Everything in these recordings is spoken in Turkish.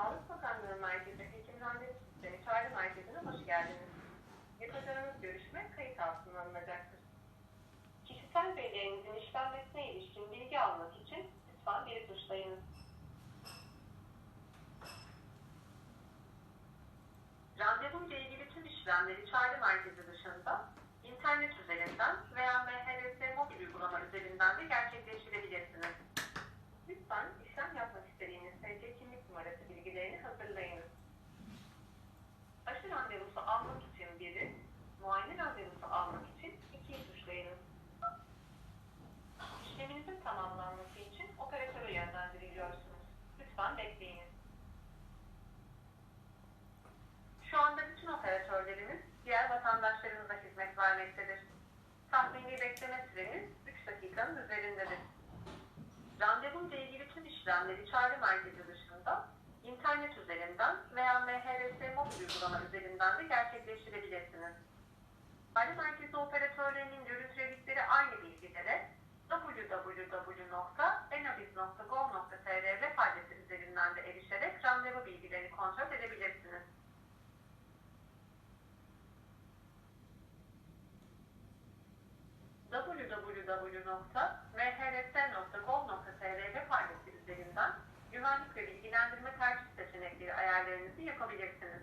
Sağlık Bakanlığı Merkezi Hekim Randevu Sistemi Çağrı Merkezi'ne hoş geldiniz. Yapacağınız görüşme kayıt altına alınacaktır. Kişisel verilerinizin işlenmesine ilişkin bilgi almak için lütfen biri tuşlayınız. Randevuyla ilgili tüm işlemleri çağrı merkezi dışında internet üzerinden veya MHRS mobil uygulama üzerinden de gerçekleştirebilirsiniz. Lütfen işlem yapmak istediğiniz TC kimlik numarası bilgilerini hazırlayınız. Aşı randevusu almak için biri, muayene randevusu almak için ikiyi tuşlayınız. İşleminizin tamamlanması için operatöre yönlendiriliyorsunuz. Lütfen bekleyiniz. Şu anda bütün operatörlerimiz diğer vatandaşlarımıza hizmet vermektedir. Tahmini bekleme süreniz 3 dakikanın üzerindedir. Randevuyla ilgili tüm işlemleri çağrı merkezi dışında internet üzerinden veya MHRS mobil uygulama üzerinden de gerçekleştirebilirsiniz. Çağrı merkezi operatörlerinin görüntüledikleri aynı bilgilere www.enabiz.gov.tr web adresi üzerinden de erişerek randevu bilgilerini kontrol edebilirsiniz. www.mhrs.gov.tr web adresi üzerinden güvenlik ve bilgilendirme tercih seçenekleri ayarlarınızı yapabilirsiniz.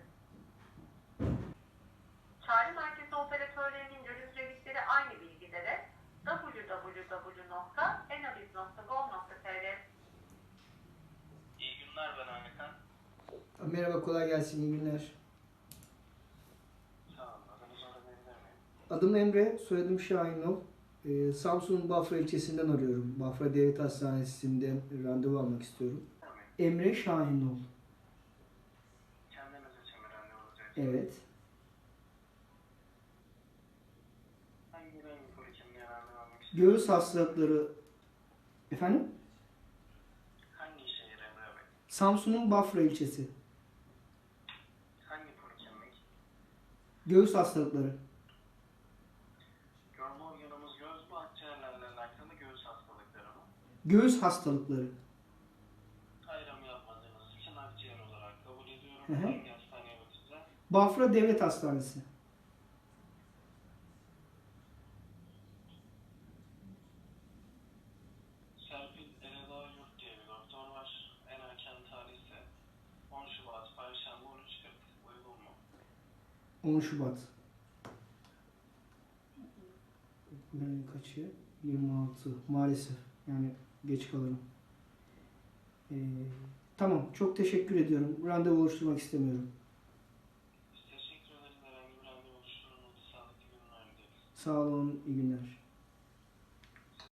Çağrı merkezi operatörlerinin görüntüledikleri aynı bilgilere www.enabiz.gov.tr İyi günler ben Hakan. Merhaba, kolay gelsin, iyi günler. Adım Emre, soyadım Şahinol. Ee, Samsun'un Bafra ilçesinden arıyorum. Bafra Devlet Hastanesi'nde randevu almak istiyorum. Emre Şahinol. Kendiniz için mi randevu alacaksınız? Evet. Hangi renk polikimliğe randevu almak istiyorsunuz? Göğüs hastalıkları... Efendim? Hangi şehir Emre Bey? Samsun'un Bafra ilçesi. Hangi polikimlik? Göğüs hastalıkları. Görme organımız göz mü? Akciğerlerle alakalı göğüs hastalıkları mı? Göğüs hastalıkları. Ayrım yapmadığınız için akciğer olarak kabul ediyorum. Hı hı. Bafra Devlet Hastanesi. 10 Şubat. Bugün kaçı? 26. Maalesef. Yani geç kalırım. Ee, tamam. Çok teşekkür ediyorum. Randevu oluşturmak istemiyorum. Teşekkür ederiz. Herhangi bir randevu oluşturulmadı. Sağlıklı günler dileriz. Sağ olun. iyi günler.